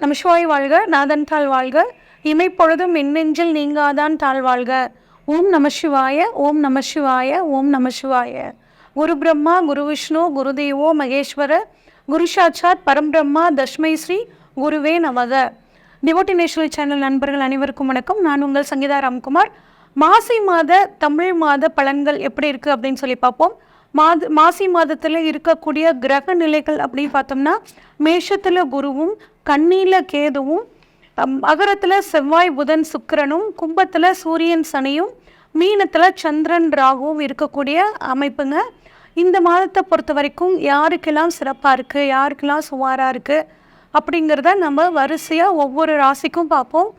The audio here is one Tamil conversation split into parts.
நம்ம சிவாய் வாழ்க நாதன் தாழ் வாழ்க. இமைப்பொழுதும் மின்னெஞ்சில் நீங்காதான் தாழ் வாழ்க. ஓம் நம சிவாய ஓம் நம சிவாய ஓம் நம சிவாய குரு பிரம்மா குரு விஷ்ணு குரு தேவோ மகேஸ்வர. குரு சாட்சாத் பரம்பிரம்மா தஷ்மை ஸ்ரீ குருவே நமக. டிவோட்டி நேஷனல் சேனல் நண்பர்கள் அனைவருக்கும் வணக்கம். நான் உங்கள் சங்கீதா ராம்குமார். மாசி மாத தமிழ் மாத பலன்கள் எப்படி இருக்குது அப்படின்னு சொல்லி பார்ப்போம். மாத மாசி மாதத்தில் இருக்கக்கூடிய கிரக நிலைகள் அப்படின்னு பார்த்தோம்னா மேஷத்தில் குருவும் கண்ணியில் கேதுவும் மகரத்தில் செவ்வாய் புதன் சுக்கிரனும் கும்பத்தில் சூரியன் சனியும் மீனத்தில் சந்திரன் ராகுவும் இருக்கக்கூடிய அமைப்புங்க. இந்த மாதத்தை பொறுத்த வரைக்கும் யாருக்கெல்லாம் சிறப்பாக இருக்குது யாருக்கெல்லாம் சுமாராக இருக்குது அப்படிங்கிறத நம்ம வரிசையாக ஒவ்வொரு ராசிக்கும் பார்ப்போம்.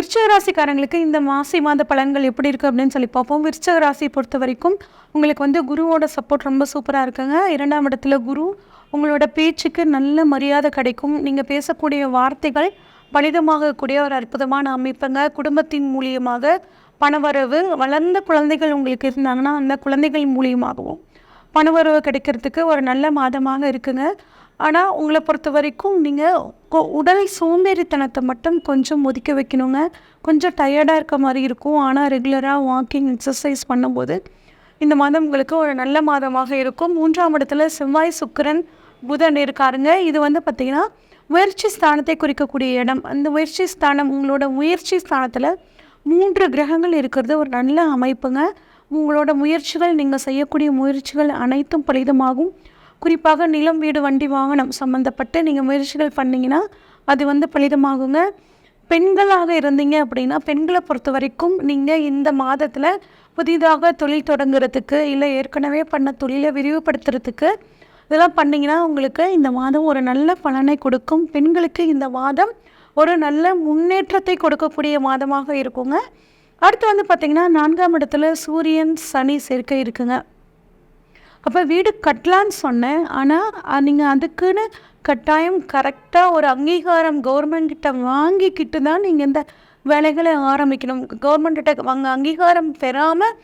விருச்சக ராசிக்காரங்களுக்கு இந்த மாசி மாத பலன்கள் எப்படி இருக்குது அப்படின்னு சொல்லி பார்ப்போம். விருச்சக ராசியை பொறுத்த வரைக்கும் உங்களுக்கு வந்து குருவோட சப்போர்ட் ரொம்ப சூப்பராக இருக்குங்க. இரண்டாம் இடத்துல குரு உங்களோட பேச்சுக்கு நல்ல மரியாதை கிடைக்கும். நீங்கள் பேசக்கூடிய வார்த்தைகள் பலிதமாகக்கூடிய ஒரு அற்புதமான அமைப்புங்க. குடும்பத்தின் மூலியமாக பணவரவு வளர்ந்த குழந்தைகள் உங்களுக்கு இருந்தாங்கன்னா அந்த குழந்தைகள் மூலியமாகவும் பணவரவு கிடைக்கிறதுக்கு ஒரு நல்ல மாதமாக இருக்குங்க. ஆனால் உங்களை பொறுத்த வரைக்கும் நீங்கள் உடல் சோம்பேறித்தனத்தை மட்டும் கொஞ்சம் ஒதுக்க வைக்கணுங்க. கொஞ்சம் டயர்டாக இருக்க மாதிரி இருக்கும். ஆனால் ரெகுலராக வாக்கிங் எக்ஸசைஸ் பண்ணும்போது இந்த மாதம் உங்களுக்கு ஒரு நல்ல மாதமாக இருக்கும். மூன்றாம் இடத்துல செவ்வாய் சுக்கிரன் புதன் இருக்காருங்க. இது வந்து பார்த்திங்கன்னா முயற்சி ஸ்தானத்தை குறிக்கக்கூடிய இடம். அந்த முயற்சி ஸ்தானம் உங்களோட முயற்சி ஸ்தானத்தில் மூன்று கிரகங்கள் இருக்கிறது. ஒரு நல்ல அமைப்புங்க. உங்களோட முயற்சிகள் நீங்கள் செய்யக்கூடிய முயற்சிகள் அனைத்தும் பலிதமாகும். குறிப்பாக நிலம் வீடு வண்டி வாகனம் சம்மந்தப்பட்டு நீங்கள் முயற்சிகள் பண்ணிங்கன்னா அது வந்து பலிதமாகுங்க. பெண்களாக இருந்தீங்க அப்படின்னா பெண்களை பொறுத்த வரைக்கும் நீங்கள் இந்த மாதத்தில் புதிதாக தொழில் தொடங்குறதுக்கு இல்லை ஏற்கனவே பண்ண தொழிலை விரிவுபடுத்துறதுக்கு இதெல்லாம் பண்ணிங்கன்னா உங்களுக்கு இந்த மாதம் ஒரு நல்ல பலனை கொடுக்கும். பெண்களுக்கு இந்த மாதம் ஒரு நல்ல முன்னேற்றத்தை கொடுக்கக்கூடிய மாதமாக இருக்குங்க. அடுத்து வந்து பார்த்திங்கன்னா நான்காம் இடத்துல சூரியன் சனி சேர்க்கை இருக்குங்க. அப்போ வீடு கட்டலான்னு சொன்னேன். ஆனால் நீங்கள் அதுக்குன்னு கட்டாயம் கரெக்டாக ஒரு அங்கீகாரம் கவர்மெண்ட்கிட்ட வாங்கிக்கிட்டு தான் நீங்கள் இந்த வேலைகளை ஆரம்பிக்கணும். கவர்மெண்ட்கிட்ட அங்கே அங்கீகாரம் பெறாமல்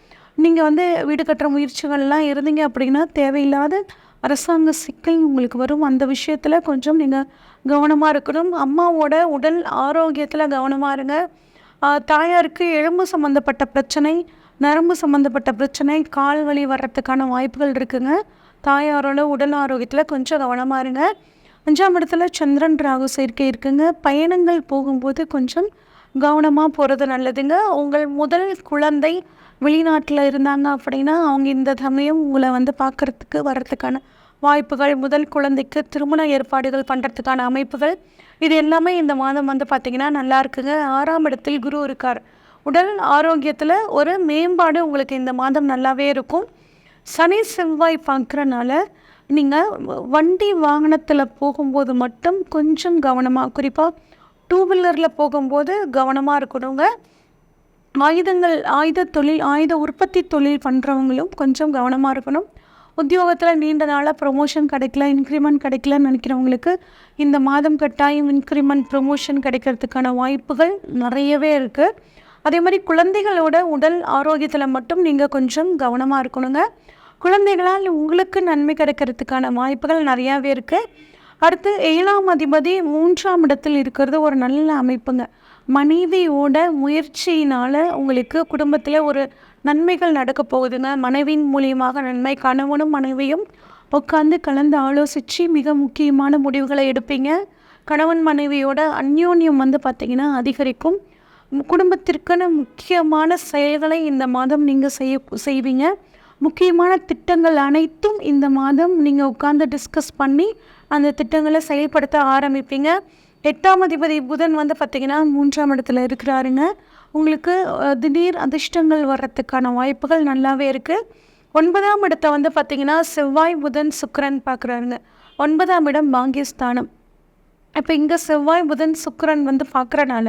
நீங்கள் வந்து வீடு கட்டுற முயற்சிகள்லாம் இருந்தீங்க அப்படின்னா தேவையில்லாத அரசாங்க சிக்கல் உங்களுக்கு வரும். அந்த விஷயத்தில் கொஞ்சம் நீங்கள் கவனமாக இருக்கணும். அம்மாவோட உடல் ஆரோக்கியத்தில் கவனமாக இருங்க. தாயாருக்கு எலும்பு சம்மந்தப்பட்ட பிரச்சனை நரம்பு சம்மந்தப்பட்ட பிரச்சனை கால் வலி வர்றதுக்கான வாய்ப்புகள் இருக்குங்க. தாயாரோட உடல் ஆரோக்கியத்தில் கொஞ்சம் கவனமாக இருங்க. அஞ்சாம் இடத்துல சந்திரன் ராகு சேர்க்கை இருக்குங்க. பயணங்கள் போகும்போது கொஞ்சம் கவனமாக போகிறது நல்லதுங்க. உங்கள் முதல் குழந்தை வெளிநாட்டில் இருந்தாங்க அப்படின்னா அவங்க இந்த சமயம் உங்களை வந்து பார்க்குறதுக்கு வர்றதுக்கான வாய்ப்புகள் முதல் குழந்தைக்கு திருமண ஏற்பாடுகள் பண்ணுறதுக்கான அமைப்புகள் இது எல்லாமே இந்த மாதம் வந்து பார்த்திங்கன்னா நல்லா இருக்குங்க. ஆறாம் இடத்தில் குரு இருக்கார். உடல் ஆரோக்கியத்தில் ஒரு மேம்பாடு உங்களுக்கு இந்த மாதம் நல்லாவே இருக்கும். சனி செவ்வாய் பார்க்குறனால நீங்கள் வண்டி வாகனத்தில் போகும்போது மட்டும் கொஞ்சம் கவனமாக குறிப்பாக டூ வீலரில் போகும்போது கவனமாக இருக்கணுங்க. ஆயுதங்கள் ஆயுத தொழில் ஆயுத உற்பத்தி தொழில் பண்ணுறவங்களும் கொஞ்சம் கவனமாக இருக்கணும். உத்தியோகத்தில் நீண்ட நாளாக ப்ரொமோஷன் கிடைக்கல இன்க்ரிமெண்ட் கிடைக்கலன்னு நினைக்கிறவங்களுக்கு இந்த மாதம் கட்டாயம் இன்க்ரிமெண்ட் ப்ரொமோஷன் கிடைக்கிறதுக்கான வாய்ப்புகள் நிறையவே இருக்குது அதே மாதிரி குழந்தைகளோட உடல் ஆரோக்கியத்தில் மட்டும் நீங்கள் கொஞ்சம் கவனமாக இருக்கணுங்க. குழந்தைகளால் உங்களுக்கு நன்மை கிடைக்கிறதுக்கான வாய்ப்புகள் நிறையாவே இருக்குது அடுத்து ஏழாம் அதிபதி மூன்றாம் இடத்தில் இருக்கிறது ஒரு நல்ல அமைப்புங்க. மனைவியோட முயற்சியினால் உங்களுக்கு குடும்பத்தில் ஒரு நன்மைகள் நடக்க போகுதுங்க. மனைவியின் மூலியமாக நன்மை கணவனும் மனைவியும் உட்காந்து கலந்து ஆலோசித்து மிக முக்கியமான முடிவுகளை எடுப்பீங்க. கணவன் மனைவியோட அந்யோன்யம் வந்து பார்த்திங்கன்னா அதிகரிக்கும். குடும்பத்திற்கான முக்கியமான செயல்களை இந்த மாதம் நீங்கள் செய்ய செய்வீங்க. முக்கியமான திட்டங்கள் அனைத்தும் இந்த மாதம் நீங்கள் உட்காந்து டிஸ்கஸ் பண்ணி அந்த திட்டங்களை செயல்படுத்த ஆரம்பிப்பீங்க. எட்டாம் அதிபதி புதன் வந்து பார்த்திங்கன்னா மூன்றாம் இடத்துல இருக்கிறாருங்க. உங்களுக்கு திடீர் அதிர்ஷ்டங்கள் வர்றதுக்கான வாய்ப்புகள் நல்லாவே இருக்குது ஒன்பதாம் இடத்தை வந்து பார்த்திங்கன்னா செவ்வாய் புதன் சுக்கரன் பார்க்குறாருங்க ஒன்பதாம் இடம் பாங்கியஸ்தானம் இப்போ இங்கே செவ்வாய் புதன் சுக்கரன் வந்து பார்க்குறனால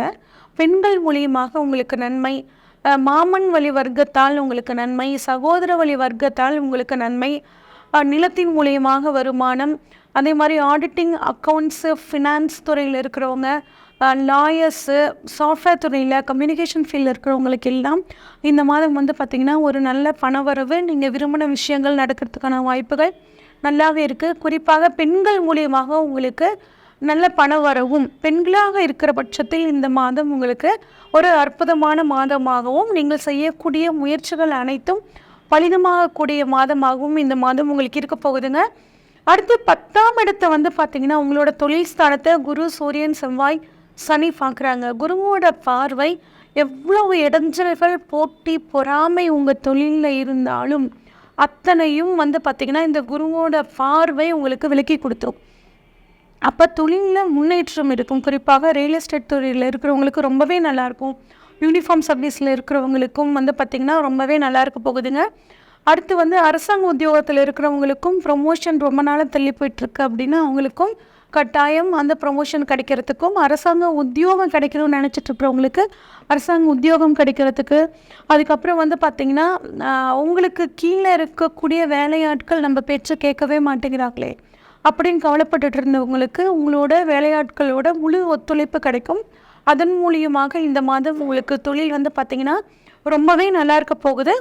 பெண்கள் மூலியமாக உங்களுக்கு நன்மை மாமன் வழி வர்க்கத்தால் உங்களுக்கு நன்மை சகோதர வழி வர்க்கத்தால் உங்களுக்கு நன்மை நிலத்தின் மூலியமாக வருமானம் அதே மாதிரி ஆடிட்டிங் அக்கௌண்ட்ஸு ஃபினான்ஸ் துறையில் இருக்கிறவங்க லாயர்ஸு சாஃப்ட்வேர் துறையில் கம்யூனிகேஷன் ஃபீல்டில் இருக்கிறவங்களுக்கு எல்லாம் இந்த மாதம் வந்து பார்த்திங்கன்னா ஒரு நல்ல பணவரவு நீங்கள் விரும்பின விஷயங்கள் நடக்கிறதுக்கான வாய்ப்புகள் நல்லாவே இருக்குது குறிப்பாக பெண்கள் மூலியமாக உங்களுக்கு நல்ல பண வரவும். பெண்களாக இருக்கிற பட்சத்தில் இந்த மாதம் உங்களுக்கு ஒரு அற்புதமான மாதமாகவும் நீங்கள் செய்யக்கூடிய முயற்சிகள் அனைத்தும் பலிதமாகக்கூடிய மாதமாகவும் இந்த மாதம் உங்களுக்கு இருக்க போகுதுங்க. அடுத்து பத்தாம் இடத்தை வந்து பார்த்தீங்கன்னா உங்களோட தொழில் ஸ்தானத்தை குரு சூரியன் செவ்வாய் சனி பார்க்குறாங்க. குருவோட பார்வை எவ்வளவு இடைஞ்சல்கள் போட்டி பொறாமை உங்கள் தொழிலில் இருந்தாலும் அத்தனையும் வந்து பார்த்திங்கன்னா இந்த குருவோட பார்வை உங்களுக்கு விலக்கி கொடுத்தோம். அப்போ தொழிலில் முன்னேற்றம் இருக்கும். குறிப்பாக ரியல் எஸ்டேட் தொழிலில் இருக்கிறவங்களுக்கு ரொம்பவே நல்லாயிருக்கும். யூனிஃபார்ம் சர்வீஸில் இருக்கிறவங்களுக்கும் வந்து பார்த்திங்கன்னா ரொம்பவே நல்லா இருக்க போகுதுங்க. அடுத்து வந்து அரசாங்க உத்தியோகத்தில் இருக்கிறவங்களுக்கும் ப்ரொமோஷன் ரொம்ப நாளாக தள்ளி போயிட்டுருக்கு அப்படின்னா அவங்களுக்கும் கட்டாயம் அந்த ப்ரொமோஷன் கிடைக்கிறதுக்கும் அரசாங்க உத்தியோகம் கிடைக்கணும்னு நினச்சிட்டு இருக்கிறவங்களுக்கு அரசாங்க உத்தியோகம் கிடைக்கிறதுக்கு அதுக்கப்புறம் வந்து பார்த்திங்கன்னா அவங்களுக்கு உங்களுக்கு கீழே இருக்கக்கூடிய வேலையாட்கள் நம்ம பேச்சை கேட்கவே மாட்டேங்கிறாங்களே. அப்படின்னு கவலைப்பட்டுட்டு இருந்தவங்களுக்கு உங்களோட வேலையாட்களோட முழு ஒத்துழைப்பு கிடைக்கும். அதன் மூலியமாக இந்த மாதம் உங்களுக்கு தொழில் வந்து பார்த்திங்கன்னா ரொம்பவே நல்லா இருக்க போகுது.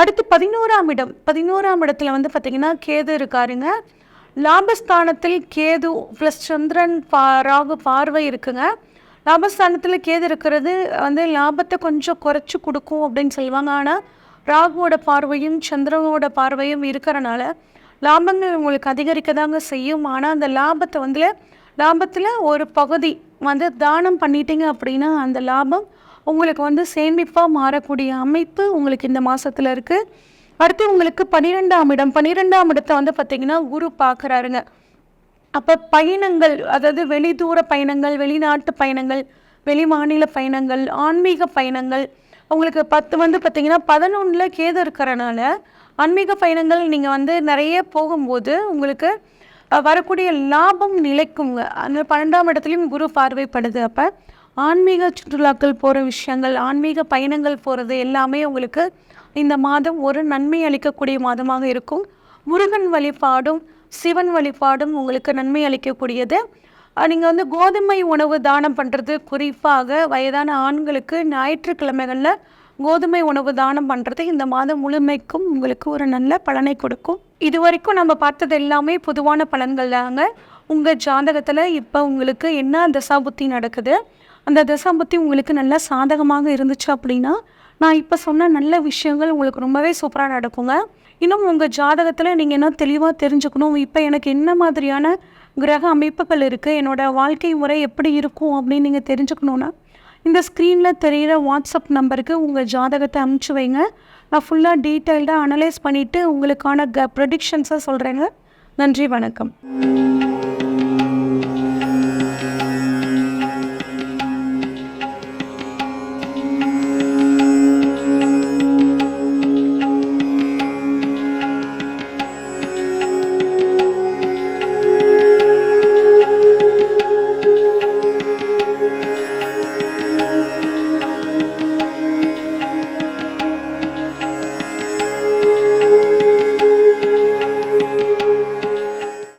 அடுத்து பதினோராம் இடம். பதினோராம் இடத்துல வந்து பார்த்திங்கன்னா கேது இருக்காருங்க. லாபஸ்தானத்தில் கேது ப்ளஸ் சந்திரன் பா ராகு பார்வை இருக்குங்க. லாபஸ்தானத்தில் கேது இருக்கிறது வந்து லாபத்தை கொஞ்சம் குறைச்சி கொடுக்கும் அப்படின்னு சொல்லுவாங்க. ஆனால் ராகுவோட பார்வையும் சந்திரனோட பார்வையும் இருக்கிறனால லாபங்கள் உங்களுக்கு அதிகரிக்க தாங்க செய்யும். ஆனால் அந்த லாபத்தை வந்து லாபத்தில் ஒரு பகுதி வந்து தானம் பண்ணிட்டீங்க அப்படின்னா அந்த லாபம் உங்களுக்கு வந்து சேமிப்பாக மாறக்கூடிய அமைப்பு உங்களுக்கு இந்த மாதத்தில் இருக்குது அடுத்து உங்களுக்கு பன்னிரெண்டாம் இடம். பன்னிரெண்டாம் இடத்தை வந்து பார்த்திங்கன்னா குரு பார்க்குறாருங்க அப்போ பயணங்கள் அதாவது வெளிதூர பயணங்கள் வெளிநாட்டு பயணங்கள் வெளி மாநில பயணங்கள் ஆன்மீக பயணங்கள் உங்களுக்கு பத்து வந்து பார்த்தீங்கன்னா பதினொன்றில் கேது இருக்கிறனால ஆன்மீக பயணங்கள் நீங்கள் வந்து நிறைய போகும்போது உங்களுக்கு வரக்கூடிய லாபம் நிலைக்குங்க அந்த பன்னெண்டாம் இடத்துலையும் குரு பார்வைப்படுது. அப்போ ஆன்மீக சுற்றுலாக்கள் போகிற விஷயங்கள் ஆன்மீக பயணங்கள் போகிறது எல்லாமே உங்களுக்கு இந்த மாதம் ஒரு நன்மை அளிக்கக்கூடிய மாதமாக இருக்கும். முருகன் வழிபாடும் சிவன் வழிபாடும் உங்களுக்கு நன்மை அளிக்கக்கூடியது. நீங்கள் வந்து கோதுமை உணவு தானம் பண்ணுறது குறிப்பாக வயதான ஆண்களுக்கு ஞாயிற்றுக்கிழமைகளில் கோதுமை உணவு தானம் பண்ணுறது இந்த மாதம் முழுமைக்கும் உங்களுக்கு ஒரு நல்ல பலனை கொடுக்கும். இது வரைக்கும் நம்ம பார்த்தது எல்லாமே பொதுவான பலன்கள் தாங்க. உங்கள் ஜாதகத்தில் இப்போ உங்களுக்கு என்ன தசாபுத்தி நடக்குது? அந்த தசாபுத்தி உங்களுக்கு நல்லா சாதகமாக இருந்துச்சு அப்படின்னா நான் இப்போ சொன்ன நல்ல விஷயங்கள் உங்களுக்கு ரொம்பவே சூப்பராக நடக்குங்க. இன்னும் உங்கள் ஜாதகத்தில் நீங்கள் என்ன தெளிவாக தெரிஞ்சுக்கணும். இப்போ எனக்கு என்ன மாதிரியான கிரக அமைப்புகள் இருக்குது என்னோடய வாழ்க்கை முறை எப்படி இருக்கும் அப்படின்னு நீங்கள் தெரிஞ்சுக்கணுன்னா இந்த ஸ்க்ரீனில் தெரிகிற வாட்ஸ்அப் நம்பருக்கு உங்கள் ஜாதகத்தை அனுப்பிச்சி வைங்க. நான் ஃபுல்லாக டீட்டெயில்டாக அனலைஸ் பண்ணிவிட்டு உங்களுக்கான க ப்ரொடிக்ஷன்ஸை சொல்கிறேங்க நன்றி வணக்கம்.